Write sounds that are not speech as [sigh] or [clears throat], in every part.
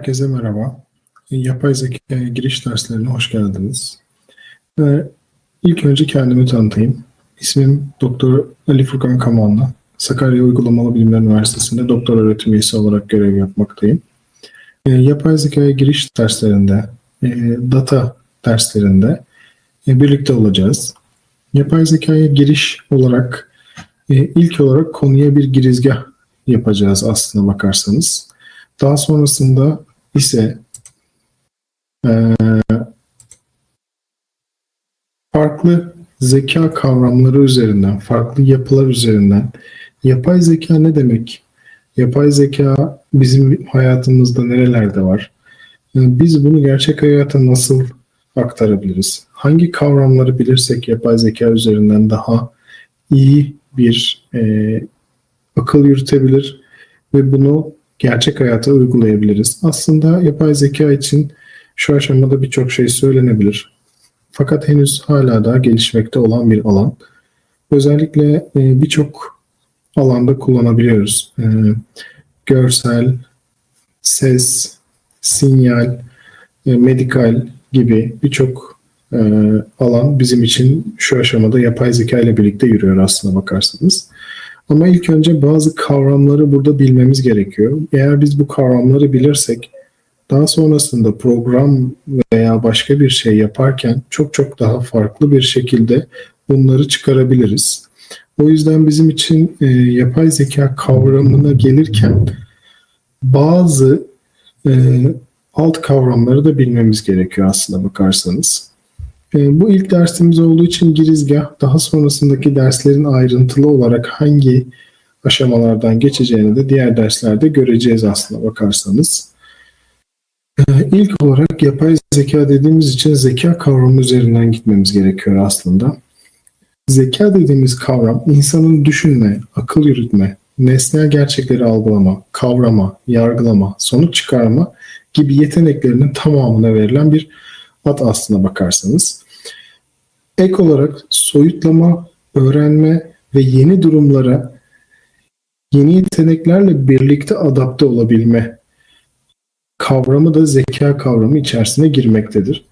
Herkese merhaba. Yapay zekaya giriş derslerine hoş geldiniz. Ee, ilk önce kendimi tanıtayım. İsmim Doktor Ali Furkan Kamanlı. Sakarya Uygulamalı Bilimler Üniversitesi'nde doktor öğretim üyesi olarak görev yapmaktayım. Ee, yapay zekaya giriş derslerinde, e, data derslerinde e, birlikte olacağız. Yapay zekaya giriş olarak e, ilk olarak konuya bir girizgah yapacağız aslına bakarsanız. Daha sonrasında ise e, farklı zeka kavramları üzerinden, farklı yapılar üzerinden yapay zeka ne demek? Yapay zeka bizim hayatımızda nerelerde var? E, biz bunu gerçek hayata nasıl aktarabiliriz? Hangi kavramları bilirsek yapay zeka üzerinden daha iyi bir e, akıl yürütebilir ve bunu gerçek hayata uygulayabiliriz. Aslında yapay zeka için şu aşamada birçok şey söylenebilir. Fakat henüz hala daha gelişmekte olan bir alan. Özellikle e, birçok alanda kullanabiliyoruz. E, görsel, ses, sinyal, e, medikal gibi birçok alan bizim için şu aşamada yapay zeka ile birlikte yürüyor aslına bakarsanız. Ama ilk önce bazı kavramları burada bilmemiz gerekiyor. Eğer biz bu kavramları bilirsek daha sonrasında program veya başka bir şey yaparken çok çok daha farklı bir şekilde bunları çıkarabiliriz. O yüzden bizim için e, yapay zeka kavramına gelirken bazı e, alt kavramları da bilmemiz gerekiyor aslında bakarsanız. E, bu ilk dersimiz olduğu için girizgah, daha sonrasındaki derslerin ayrıntılı olarak hangi aşamalardan geçeceğini de diğer derslerde göreceğiz aslında bakarsanız. E, ilk olarak yapay zeka dediğimiz için zeka kavramı üzerinden gitmemiz gerekiyor aslında. Zeka dediğimiz kavram insanın düşünme, akıl yürütme, nesnel gerçekleri algılama, kavrama, yargılama, sonuç çıkarma gibi yeteneklerinin tamamına verilen bir ad aslına bakarsanız. Ek olarak soyutlama, öğrenme ve yeni durumlara yeni yeteneklerle birlikte adapte olabilme kavramı da zeka kavramı içerisine girmektedir.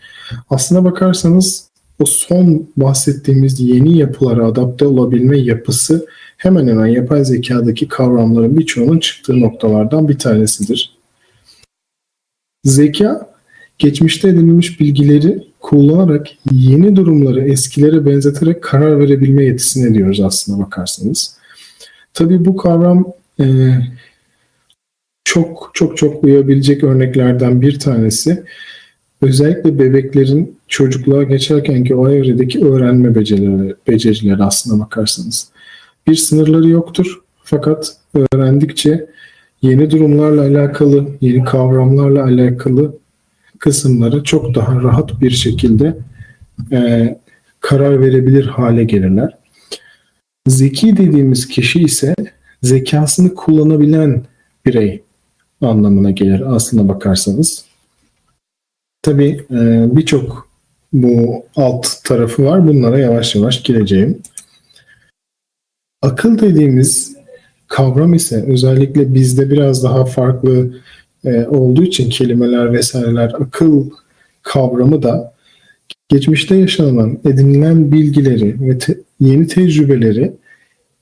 Aslına bakarsanız o son bahsettiğimiz yeni yapılara adapte olabilme yapısı hemen hemen yapay zekadaki kavramların birçoğunun çıktığı noktalardan bir tanesidir. Zeka geçmişte edinilmiş bilgileri kullanarak yeni durumları eskilere benzeterek karar verebilme yetisine diyoruz aslında bakarsanız. Tabii bu kavram e, çok çok çok uyabilecek örneklerden bir tanesi. Özellikle bebeklerin çocukluğa geçerkenki o evredeki öğrenme becerileri, becerileri aslına bakarsanız. Bir sınırları yoktur fakat öğrendikçe yeni durumlarla alakalı, yeni kavramlarla alakalı kısımları çok daha rahat bir şekilde e, karar verebilir hale gelirler. Zeki dediğimiz kişi ise zekasını kullanabilen birey anlamına gelir aslına bakarsanız. Tabii e, birçok bu alt tarafı var. Bunlara yavaş yavaş gireceğim. Akıl dediğimiz kavram ise özellikle bizde biraz daha farklı e, olduğu için kelimeler vesaireler akıl kavramı da geçmişte yaşanan edinilen bilgileri ve te, yeni tecrübeleri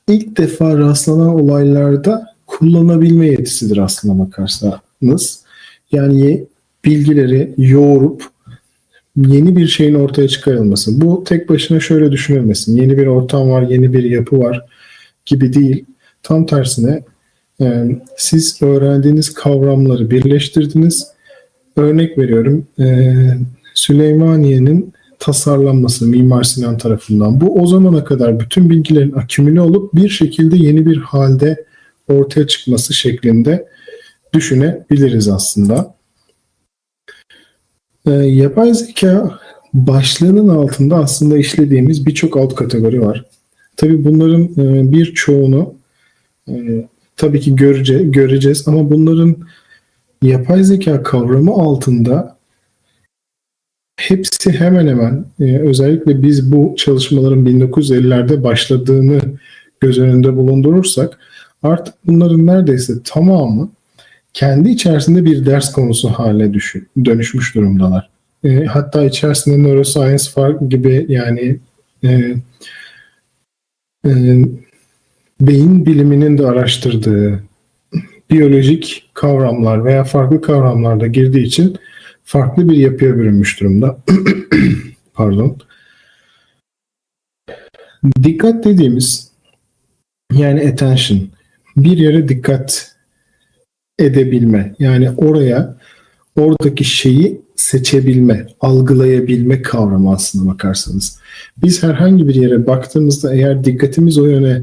ilk defa rastlanan olaylarda kullanabilme yetisidir aslında bakarsanız. Yani bilgileri yoğurup yeni bir şeyin ortaya çıkarılması. Bu tek başına şöyle düşünülmesin. Yeni bir ortam var, yeni bir yapı var gibi değil. Tam tersine e, siz öğrendiğiniz kavramları birleştirdiniz. Örnek veriyorum. E, Süleymaniye'nin tasarlanması Mimar Sinan tarafından. Bu o zamana kadar bütün bilgilerin akümüle olup bir şekilde yeni bir halde ortaya çıkması şeklinde düşünebiliriz aslında. E, yapay zeka başlığının altında aslında işlediğimiz birçok alt kategori var. Tabii bunların e, birçoğunu e, tabii ki görece, göreceğiz ama bunların yapay zeka kavramı altında hepsi hemen hemen e, özellikle biz bu çalışmaların 1950'lerde başladığını göz önünde bulundurursak artık bunların neredeyse tamamı kendi içerisinde bir ders konusu hale düşün, dönüşmüş durumdalar. E, hatta içerisinde neuroscience fark gibi yani e, e, beyin biliminin de araştırdığı biyolojik kavramlar veya farklı kavramlar da girdiği için farklı bir yapıya bürünmüş durumda. [clears throat] Pardon. Dikkat dediğimiz yani attention bir yere dikkat edebilme yani oraya oradaki şeyi seçebilme, algılayabilme kavramı aslında bakarsanız. Biz herhangi bir yere baktığımızda eğer dikkatimiz o yöne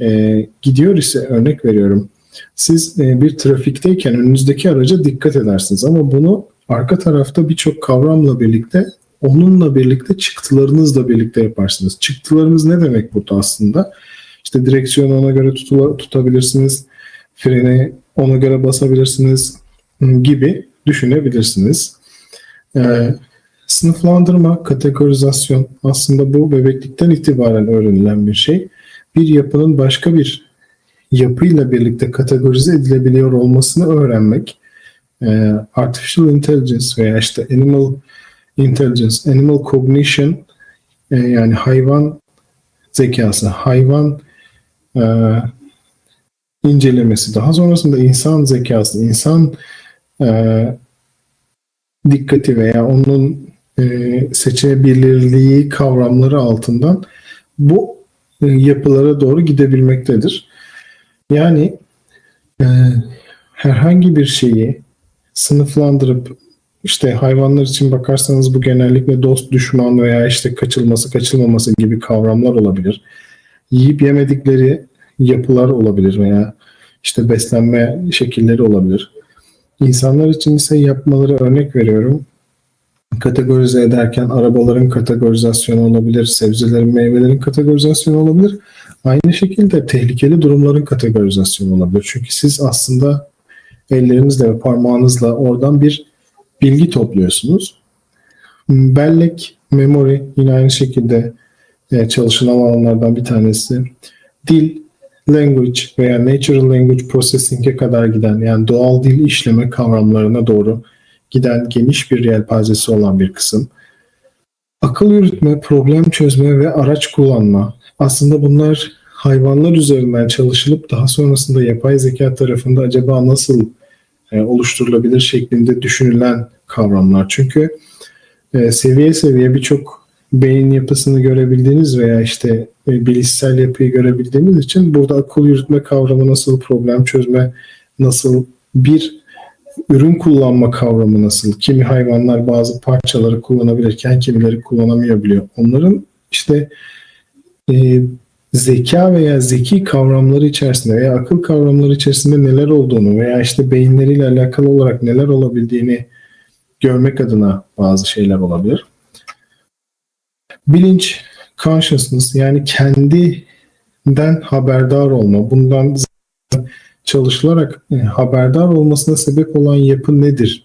e, gidiyor ise örnek veriyorum. Siz e, bir trafikteyken önünüzdeki araca dikkat edersiniz ama bunu arka tarafta birçok kavramla birlikte onunla birlikte çıktılarınızla birlikte yaparsınız. Çıktılarınız ne demek burada aslında? İşte direksiyonu ona göre tutula, tutabilirsiniz. Freni ona göre basabilirsiniz gibi düşünebilirsiniz. Ee, sınıflandırma, kategorizasyon aslında bu bebeklikten itibaren öğrenilen bir şey. Bir yapının başka bir yapıyla birlikte kategorize edilebiliyor olmasını öğrenmek e, artificial intelligence veya işte animal intelligence, animal cognition e, yani hayvan zekası, hayvan e, incelemesi, daha sonrasında insan zekası, insan e, dikkati veya onun e, seçebilirliği kavramları altından bu yapılara doğru gidebilmektedir. Yani e, herhangi bir şeyi sınıflandırıp işte hayvanlar için bakarsanız bu genellikle dost, düşman veya işte kaçılması, kaçılmaması gibi kavramlar olabilir. Yiyip yemedikleri yapılar olabilir veya işte beslenme şekilleri olabilir. İnsanlar için ise yapmaları örnek veriyorum. Kategorize ederken arabaların kategorizasyonu olabilir, sebzelerin, meyvelerin kategorizasyonu olabilir. Aynı şekilde tehlikeli durumların kategorizasyonu olabilir. Çünkü siz aslında ellerinizle ve parmağınızla oradan bir bilgi topluyorsunuz. Bellek, memory yine aynı şekilde e, çalışılan alanlardan bir tanesi. Dil, language veya natural language processing'e kadar giden yani doğal dil işleme kavramlarına doğru giden geniş bir yelpazesi olan bir kısım. Akıl yürütme, problem çözme ve araç kullanma. Aslında bunlar hayvanlar üzerinden çalışılıp daha sonrasında yapay zeka tarafında acaba nasıl e, oluşturulabilir şeklinde düşünülen kavramlar. Çünkü e, seviye seviye birçok beyin yapısını görebildiğiniz veya işte e, bilişsel yapıyı görebildiğimiz için burada akıl yürütme kavramı nasıl, problem çözme nasıl, bir ürün kullanma kavramı nasıl, kimi hayvanlar bazı parçaları kullanabilirken kimileri kullanamayabiliyor. Onların işte e, zeka veya zeki kavramları içerisinde veya akıl kavramları içerisinde neler olduğunu veya işte beyinleriyle alakalı olarak neler olabildiğini görmek adına bazı şeyler olabilir. Bilinç, consciousness yani kendinden haberdar olma, bundan çalışılarak e, haberdar olmasına sebep olan yapı nedir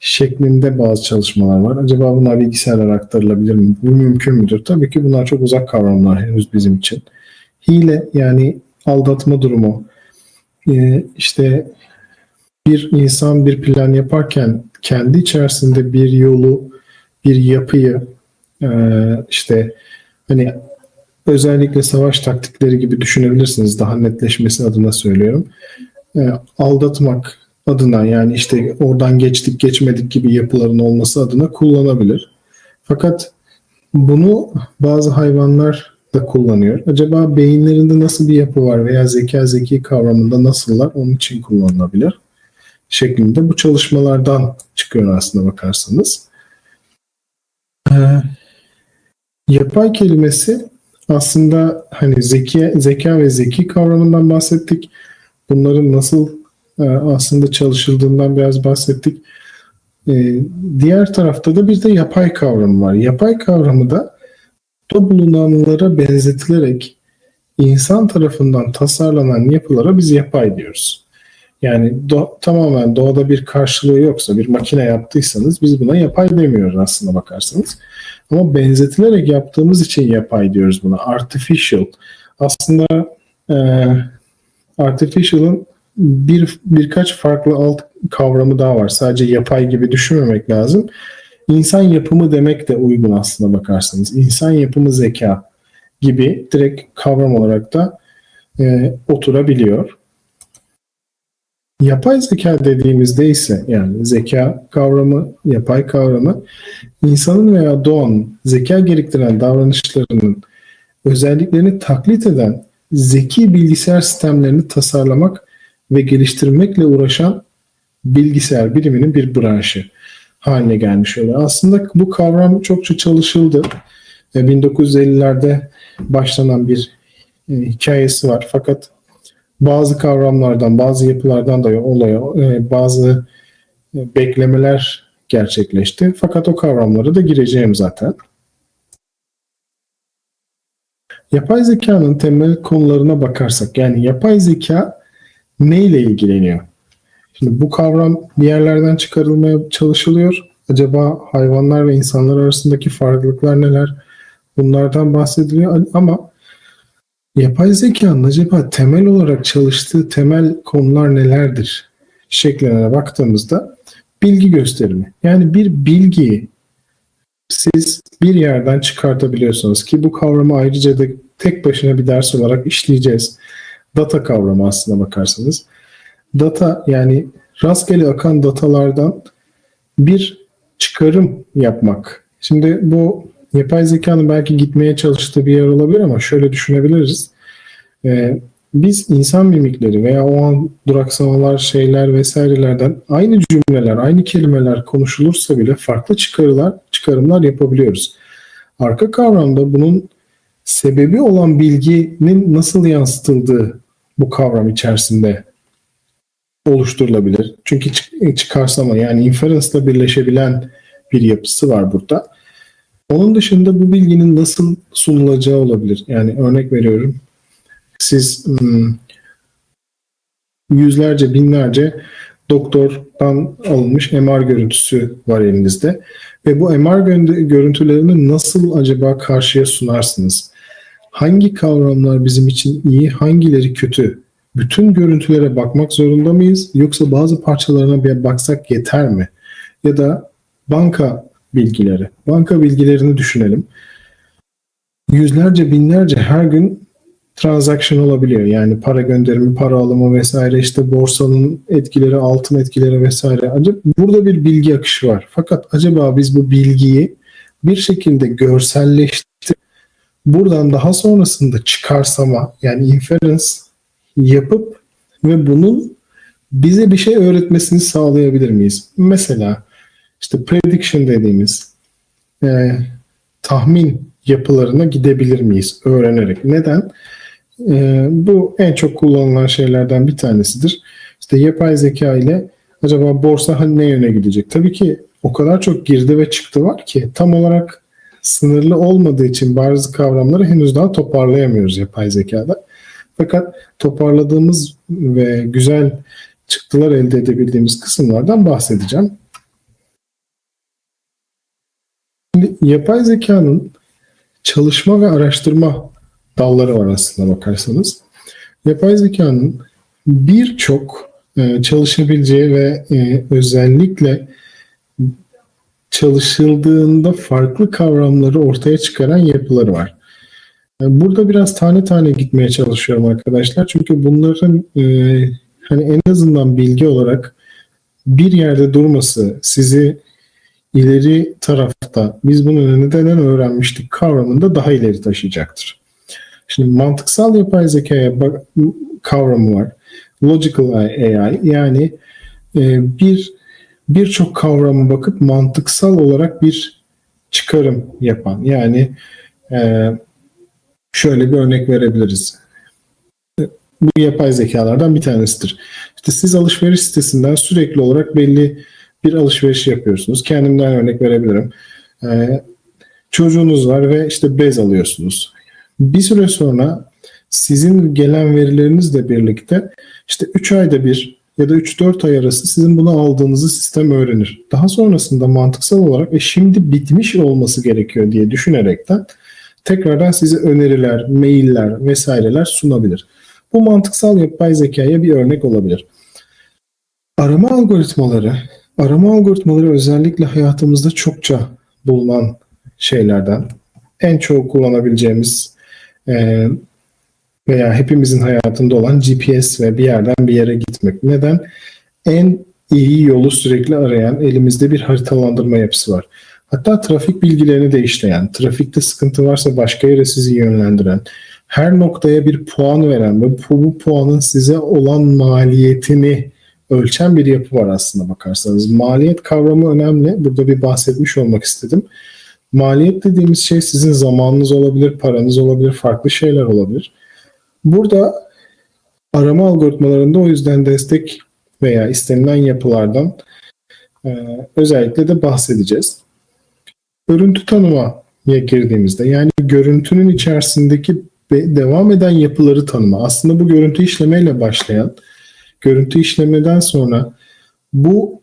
şeklinde bazı çalışmalar var. Acaba bunlar bilgisayarlara aktarılabilir mi? Bu mümkün müdür? Tabii ki bunlar çok uzak kavramlar henüz bizim için hile yani aldatma durumu ee, işte bir insan bir plan yaparken kendi içerisinde bir yolu bir yapıyı e, işte hani özellikle savaş taktikleri gibi düşünebilirsiniz daha netleşmesi adına söylüyorum e, aldatmak adına yani işte oradan geçtik geçmedik gibi yapıların olması adına kullanabilir. Fakat bunu bazı hayvanlar da kullanıyor. Acaba beyinlerinde nasıl bir yapı var veya zeka zeki kavramında nasıllar onun için kullanılabilir şeklinde bu çalışmalardan çıkıyor aslında bakarsanız. Ee, yapay kelimesi aslında hani zeki, zeka ve zeki kavramından bahsettik. Bunların nasıl e, aslında çalışıldığından biraz bahsettik. E, diğer tarafta da bir de yapay kavramı var. Yapay kavramı da da bulunanlara benzetilerek insan tarafından tasarlanan yapılara biz yapay diyoruz. Yani do- tamamen doğada bir karşılığı yoksa bir makine yaptıysanız biz buna yapay demiyoruz aslında bakarsanız. Ama benzetilerek yaptığımız için yapay diyoruz buna. Artificial. Aslında e, artificial'ın bir birkaç farklı alt kavramı daha var. Sadece yapay gibi düşünmemek lazım. İnsan yapımı demek de uygun aslında bakarsanız. İnsan yapımı zeka gibi direkt kavram olarak da e, oturabiliyor. Yapay zeka dediğimizde ise yani zeka kavramı, yapay kavramı insanın veya doğanın zeka gerektiren davranışlarının özelliklerini taklit eden zeki bilgisayar sistemlerini tasarlamak ve geliştirmekle uğraşan bilgisayar biliminin bir branşı haline gelmiş oluyor. Aslında bu kavram çokça çalışıldı. 1950'lerde başlanan bir e, hikayesi var. Fakat bazı kavramlardan, bazı yapılardan da olaya e, bazı e, beklemeler gerçekleşti. Fakat o kavramlara da gireceğim zaten. Yapay zekanın temel konularına bakarsak, yani yapay zeka neyle ilgileniyor? Şimdi bu kavram bir yerlerden çıkarılmaya çalışılıyor. Acaba hayvanlar ve insanlar arasındaki farklılıklar neler? Bunlardan bahsediliyor ama yapay zekanın acaba temel olarak çalıştığı temel konular nelerdir? Şekline baktığımızda bilgi gösterimi. Yani bir bilgiyi siz bir yerden çıkartabiliyorsunuz ki bu kavramı ayrıca da tek başına bir ders olarak işleyeceğiz. Data kavramı aslına bakarsanız. Data yani rastgele akan datalardan bir çıkarım yapmak. Şimdi bu yapay zekanın belki gitmeye çalıştığı bir yer olabilir ama şöyle düşünebiliriz. Ee, biz insan mimikleri veya o an duraksamalar, şeyler vesairelerden aynı cümleler, aynı kelimeler konuşulursa bile farklı çıkarılar, çıkarımlar yapabiliyoruz. Arka kavramda bunun sebebi olan bilginin nasıl yansıtıldığı bu kavram içerisinde oluşturulabilir. Çünkü çıkarsama yani inference ile birleşebilen bir yapısı var burada. Onun dışında bu bilginin nasıl sunulacağı olabilir. Yani örnek veriyorum. Siz hmm, yüzlerce, binlerce doktordan alınmış MR görüntüsü var elinizde. Ve bu MR görüntülerini nasıl acaba karşıya sunarsınız? Hangi kavramlar bizim için iyi, hangileri kötü? Bütün görüntülere bakmak zorunda mıyız? Yoksa bazı parçalarına bir baksak yeter mi? Ya da banka bilgileri. Banka bilgilerini düşünelim. Yüzlerce, binlerce her gün transaction olabiliyor. Yani para gönderimi, para alımı vesaire işte borsanın etkileri, altın etkileri vesaire. Acaba burada bir bilgi akışı var. Fakat acaba biz bu bilgiyi bir şekilde görselleştirip buradan daha sonrasında çıkarsama yani inference yapıp ve bunun bize bir şey öğretmesini sağlayabilir miyiz? Mesela işte prediction dediğimiz e, tahmin yapılarına gidebilir miyiz öğrenerek? Neden? E, bu en çok kullanılan şeylerden bir tanesidir. İşte yapay zeka ile acaba borsa hani ne yöne gidecek? Tabii ki o kadar çok girdi ve çıktı var ki tam olarak sınırlı olmadığı için bazı kavramları henüz daha toparlayamıyoruz yapay zekada. Fakat toparladığımız ve güzel çıktılar elde edebildiğimiz kısımlardan bahsedeceğim. Şimdi yapay zekanın çalışma ve araştırma dalları var aslında bakarsanız. Yapay zekanın birçok e, çalışabileceği ve e, özellikle çalışıldığında farklı kavramları ortaya çıkaran yapıları var. E, burada biraz tane tane gitmeye çalışıyorum arkadaşlar. Çünkü bunların hani en azından bilgi olarak bir yerde durması sizi ileri tarafta biz bunu neden öğrenmiştik kavramında daha ileri taşıyacaktır. Şimdi mantıksal yapay zekaya kavramı var. Logical AI yani e, bir birçok kavramı bakıp mantıksal olarak bir çıkarım yapan. Yani e, şöyle bir örnek verebiliriz. Bu yapay zekalardan bir tanesidir. İşte siz alışveriş sitesinden sürekli olarak belli bir alışveriş yapıyorsunuz. Kendimden örnek verebilirim. Ee, çocuğunuz var ve işte bez alıyorsunuz. Bir süre sonra sizin gelen verilerinizle birlikte işte 3 ayda bir ya da 3-4 ay arası sizin bunu aldığınızı sistem öğrenir. Daha sonrasında mantıksal olarak e şimdi bitmiş olması gerekiyor diye düşünerekten tekrardan size öneriler, mailler vesaireler sunabilir. Bu mantıksal yapay zekaya bir örnek olabilir. Arama algoritmaları, arama algoritmaları özellikle hayatımızda çokça bulunan şeylerden. En çok kullanabileceğimiz e, veya hepimizin hayatında olan GPS ve bir yerden bir yere gitmek. Neden? En iyi yolu sürekli arayan elimizde bir haritalandırma yapısı var. Hatta trafik bilgilerini de işleyen, trafikte sıkıntı varsa başka yere sizi yönlendiren, her noktaya bir puan veren ve bu, puanın size olan maliyetini ölçen bir yapı var aslında bakarsanız. Maliyet kavramı önemli. Burada bir bahsetmiş olmak istedim. Maliyet dediğimiz şey sizin zamanınız olabilir, paranız olabilir, farklı şeyler olabilir. Burada arama algoritmalarında o yüzden destek veya istenilen yapılardan e, özellikle de bahsedeceğiz. Görüntü tanımaya girdiğimizde yani görüntünün içerisindeki devam eden yapıları tanıma. Aslında bu görüntü işlemeyle başlayan, görüntü işlemeden sonra bu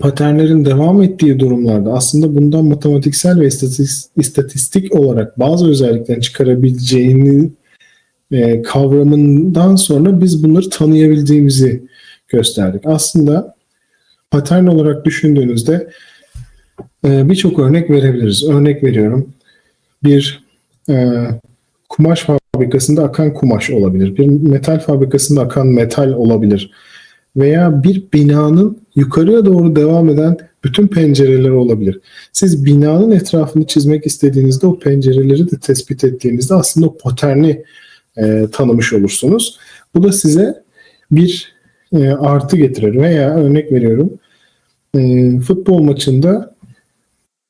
paternlerin devam ettiği durumlarda aslında bundan matematiksel ve istatistik olarak bazı özelliklerini çıkarabileceğini e, kavramından sonra biz bunları tanıyabildiğimizi gösterdik. Aslında patern olarak düşündüğünüzde e, birçok örnek verebiliriz. Örnek veriyorum. Bir e, kumaş fabrikasında akan kumaş olabilir. Bir metal fabrikasında akan metal olabilir. Veya bir binanın yukarıya doğru devam eden bütün pencereler olabilir. Siz binanın etrafını çizmek istediğinizde o pencereleri de tespit ettiğinizde aslında o paterni e, tanımış olursunuz. Bu da size bir e, artı getirir. Veya örnek veriyorum e, futbol maçında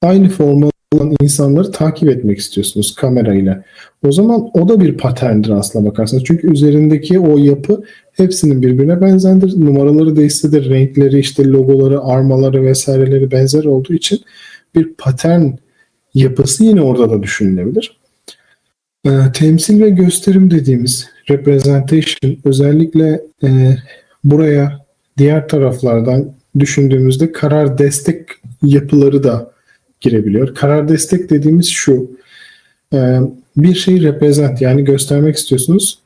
aynı forma olan insanları takip etmek istiyorsunuz kamerayla. O zaman o da bir paterndir aslına bakarsanız. Çünkü üzerindeki o yapı hepsinin birbirine benzerdir. Numaraları değişse de renkleri, işte logoları, armaları vesaireleri benzer olduğu için bir patern yapısı yine orada da düşünülebilir. E, temsil ve gösterim dediğimiz representation özellikle e, buraya diğer taraflardan düşündüğümüzde karar destek yapıları da girebiliyor. Karar destek dediğimiz şu. E, bir şeyi represent yani göstermek istiyorsunuz.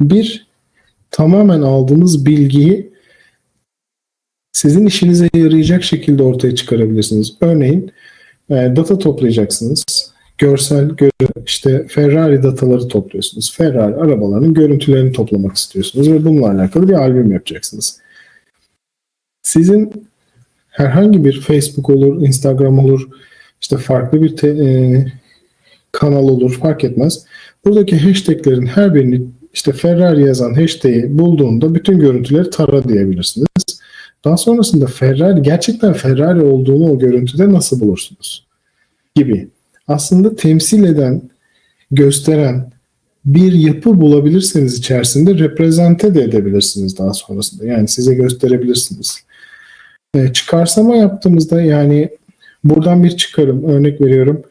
Bir tamamen aldığınız bilgiyi sizin işinize yarayacak şekilde ortaya çıkarabilirsiniz. Örneğin e, data toplayacaksınız. Görsel işte Ferrari dataları topluyorsunuz. Ferrari arabalarının görüntülerini toplamak istiyorsunuz ve bununla alakalı bir albüm yapacaksınız. Sizin herhangi bir Facebook olur, Instagram olur, işte farklı bir te, e, kanal olur fark etmez. Buradaki hashtaglerin her birini işte Ferrari yazan hashtag'i bulduğunda bütün görüntüleri tara diyebilirsiniz. Daha sonrasında Ferrari gerçekten Ferrari olduğunu o görüntüde nasıl bulursunuz? Gibi. Aslında temsil eden, gösteren bir yapı bulabilirseniz içerisinde reprezente de edebilirsiniz daha sonrasında. Yani size gösterebilirsiniz. E, çıkarsama yaptığımızda yani buradan bir çıkarım örnek veriyorum.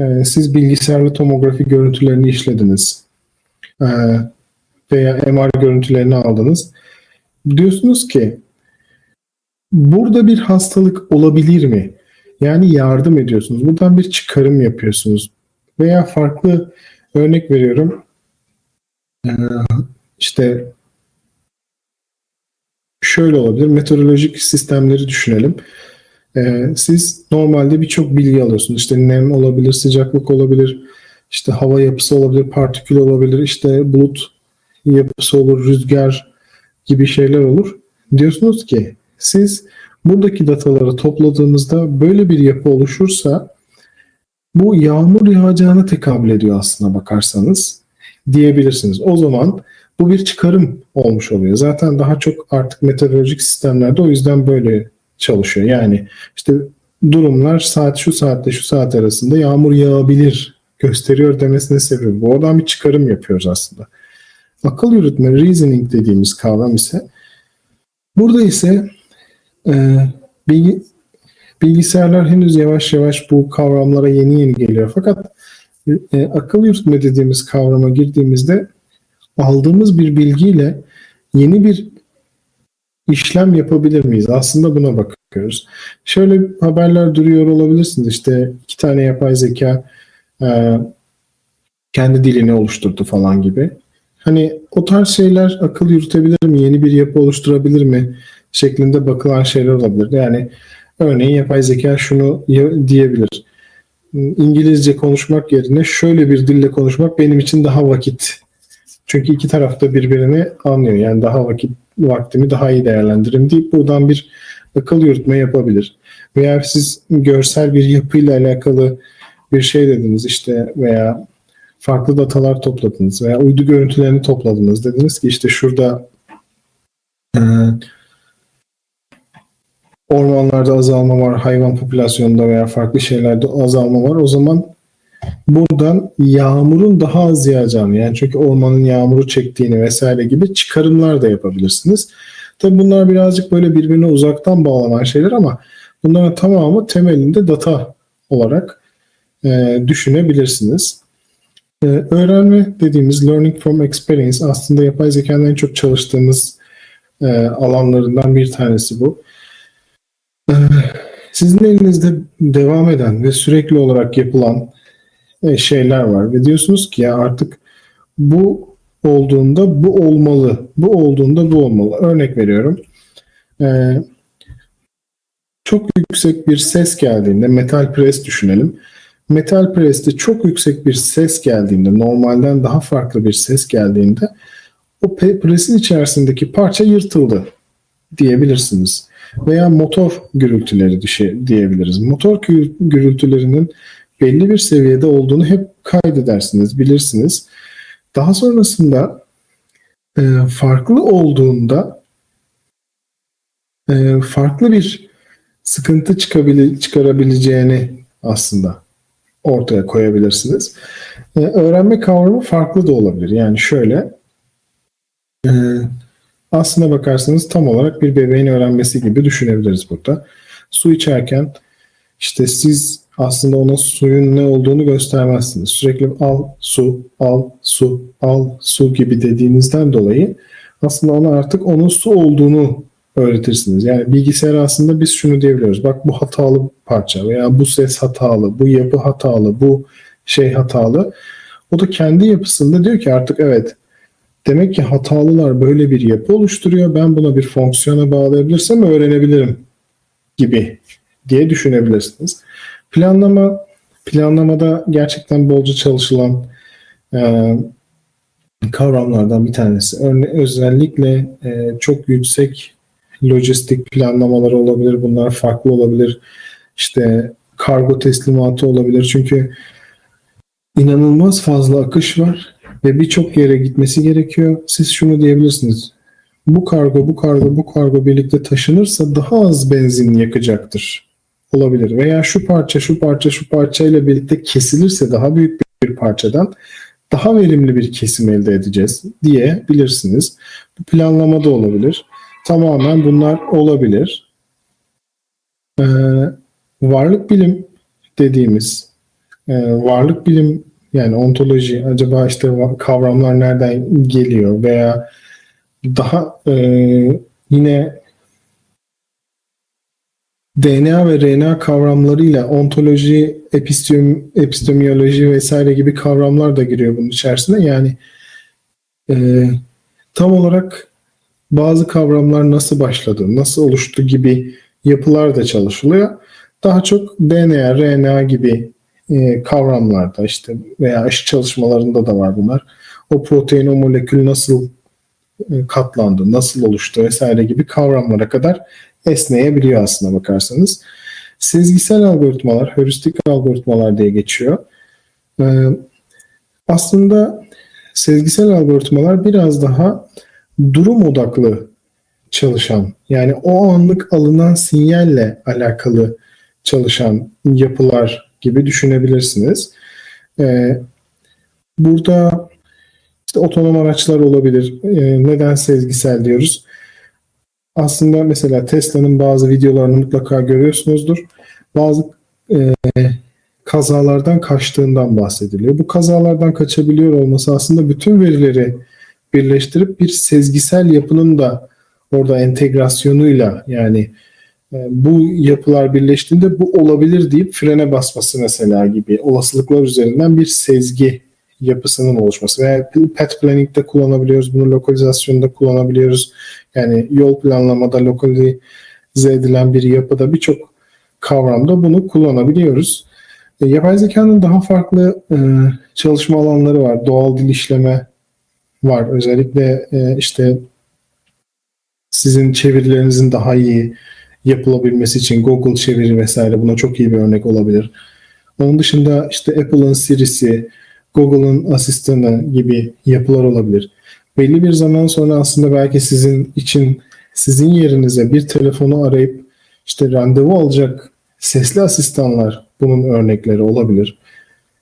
E, siz bilgisayarlı tomografi görüntülerini işlediniz. E, veya MR görüntülerini aldınız. Diyorsunuz ki burada bir hastalık olabilir mi? Yani yardım ediyorsunuz. Buradan bir çıkarım yapıyorsunuz. Veya farklı örnek veriyorum. Ee, işte şöyle olabilir. Meteorolojik sistemleri düşünelim. Ee, siz normalde birçok bilgi alıyorsunuz. İşte nem olabilir, sıcaklık olabilir, işte hava yapısı olabilir, partikül olabilir, işte bulut yapısı olur, rüzgar gibi şeyler olur. Diyorsunuz ki siz buradaki dataları topladığımızda böyle bir yapı oluşursa bu yağmur yağacağına tekabül ediyor aslına bakarsanız diyebilirsiniz. O zaman bu bir çıkarım olmuş oluyor. Zaten daha çok artık meteorolojik sistemlerde o yüzden böyle çalışıyor. Yani işte durumlar saat şu saatte şu saat arasında yağmur yağabilir gösteriyor demesine sebebi. Bu oradan bir çıkarım yapıyoruz aslında. Akıl yürütme, reasoning dediğimiz kavram ise burada ise e, bilgi, bilgisayarlar henüz yavaş yavaş bu kavramlara yeni yeni geliyor. Fakat e, akıl yürütme dediğimiz kavrama girdiğimizde aldığımız bir bilgiyle yeni bir işlem yapabilir miyiz? Aslında buna bakıyoruz. Şöyle haberler duruyor olabilirsiniz. İşte iki tane yapay zeka e, kendi dilini oluşturdu falan gibi. Hani o tarz şeyler akıl yürütebilir mi? Yeni bir yapı oluşturabilir mi? Şeklinde bakılan şeyler olabilir. Yani örneğin yapay zeka şunu diyebilir. İngilizce konuşmak yerine şöyle bir dille konuşmak benim için daha vakit. Çünkü iki tarafta birbirini anlıyor. Yani daha vakit vaktimi daha iyi değerlendiririm deyip buradan bir akıl yürütme yapabilir. Veya siz görsel bir yapıyla alakalı bir şey dediniz işte veya farklı datalar topladınız veya uydu görüntülerini topladınız. Dediniz ki işte şurada e, ormanlarda azalma var, hayvan popülasyonunda veya farklı şeylerde azalma var. O zaman buradan yağmurun daha az yağacağını yani çünkü ormanın yağmuru çektiğini vesaire gibi çıkarımlar da yapabilirsiniz. Tabi bunlar birazcık böyle birbirine uzaktan bağlanan şeyler ama bunların tamamı temelinde data olarak e, düşünebilirsiniz. E, öğrenme dediğimiz learning from experience aslında yapay zekanın en çok çalıştığımız e, alanlarından bir tanesi bu. E, sizin elinizde devam eden ve sürekli olarak yapılan şeyler var ve diyorsunuz ki ya artık bu olduğunda bu olmalı, bu olduğunda bu olmalı. Örnek veriyorum. E, çok yüksek bir ses geldiğinde metal press düşünelim. Metal press'te çok yüksek bir ses geldiğinde, normalden daha farklı bir ses geldiğinde o presin içerisindeki parça yırtıldı diyebilirsiniz. Veya motor gürültüleri diyebiliriz. Motor gü- gürültülerinin belli bir seviyede olduğunu hep kaydedersiniz, bilirsiniz. Daha sonrasında e, farklı olduğunda e, farklı bir sıkıntı çıkabile- çıkarabileceğini aslında ortaya koyabilirsiniz. E, öğrenme kavramı farklı da olabilir. Yani şöyle e, aslına bakarsanız tam olarak bir bebeğin öğrenmesi gibi düşünebiliriz burada. Su içerken işte siz aslında ona suyun ne olduğunu göstermezsiniz. Sürekli al su, al su, al su gibi dediğinizden dolayı aslında ona artık onun su olduğunu öğretirsiniz. Yani bilgisayar aslında biz şunu diyebiliyoruz. Bak bu hatalı parça veya bu ses hatalı, bu yapı hatalı, bu şey hatalı. O da kendi yapısında diyor ki artık evet demek ki hatalılar böyle bir yapı oluşturuyor. Ben buna bir fonksiyona bağlayabilirsem öğrenebilirim gibi diye düşünebilirsiniz. Planlama planlamada gerçekten bolca çalışılan e, kavramlardan bir tanesi. Örne özellikle e, çok yüksek lojistik planlamaları olabilir. Bunlar farklı olabilir. İşte kargo teslimatı olabilir. Çünkü inanılmaz fazla akış var ve birçok yere gitmesi gerekiyor. Siz şunu diyebilirsiniz. Bu kargo, bu kargo, bu kargo birlikte taşınırsa daha az benzin yakacaktır. Olabilir. Veya şu parça, şu parça, şu parçayla birlikte kesilirse daha büyük bir parçadan daha verimli bir kesim elde edeceğiz diyebilirsiniz. Bu planlamada olabilir. Tamamen bunlar olabilir. Ee, varlık bilim dediğimiz e, varlık bilim yani ontoloji acaba işte kavramlar nereden geliyor veya daha e, yine DNA ve RNA kavramlarıyla ontoloji, epistem, epistemiyoloji vesaire gibi kavramlar da giriyor bunun içerisine. Yani e, tam olarak bazı kavramlar nasıl başladı, nasıl oluştu gibi yapılar da çalışılıyor. Daha çok DNA, RNA gibi e, kavramlarda işte veya aşı çalışmalarında da var bunlar. O protein, o molekül nasıl e, katlandı, nasıl oluştu vesaire gibi kavramlara kadar esneyebiliyor aslına bakarsanız. Sezgisel algoritmalar, heuristik algoritmalar diye geçiyor. Ee, aslında sezgisel algoritmalar biraz daha durum odaklı çalışan, yani o anlık alınan sinyalle alakalı çalışan yapılar gibi düşünebilirsiniz. Ee, burada işte otonom araçlar olabilir. Ee, neden sezgisel diyoruz? Aslında mesela Tesla'nın bazı videolarını mutlaka görüyorsunuzdur. Bazı e, kazalardan kaçtığından bahsediliyor. Bu kazalardan kaçabiliyor olması aslında bütün verileri birleştirip bir sezgisel yapının da orada entegrasyonuyla yani e, bu yapılar birleştiğinde bu olabilir deyip frene basması mesela gibi olasılıklar üzerinden bir sezgi yapısının oluşması veya path planning'de kullanabiliyoruz, bunu lokalizasyonda kullanabiliyoruz. Yani yol planlamada lokalize edilen bir yapıda birçok kavramda bunu kullanabiliyoruz. E, yapay zekanın daha farklı e, çalışma alanları var. Doğal dil işleme var. Özellikle e, işte sizin çevirilerinizin daha iyi yapılabilmesi için Google çeviri vesaire buna çok iyi bir örnek olabilir. Onun dışında işte Apple'ın Siri'si, Google'ın asistanı gibi yapılar olabilir. Belli bir zaman sonra aslında belki sizin için sizin yerinize bir telefonu arayıp işte randevu alacak sesli asistanlar bunun örnekleri olabilir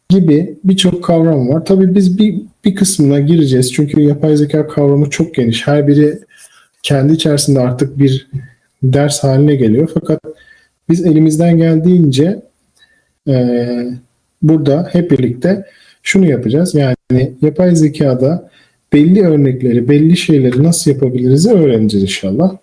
gibi birçok kavram var. Tabii biz bir, bir kısmına gireceğiz. Çünkü yapay zeka kavramı çok geniş. Her biri kendi içerisinde artık bir ders haline geliyor. Fakat biz elimizden geldiğince e, burada hep birlikte şunu yapacağız. Yani yapay zekada belli örnekleri, belli şeyleri nasıl yapabiliriz öğreneceğiz inşallah.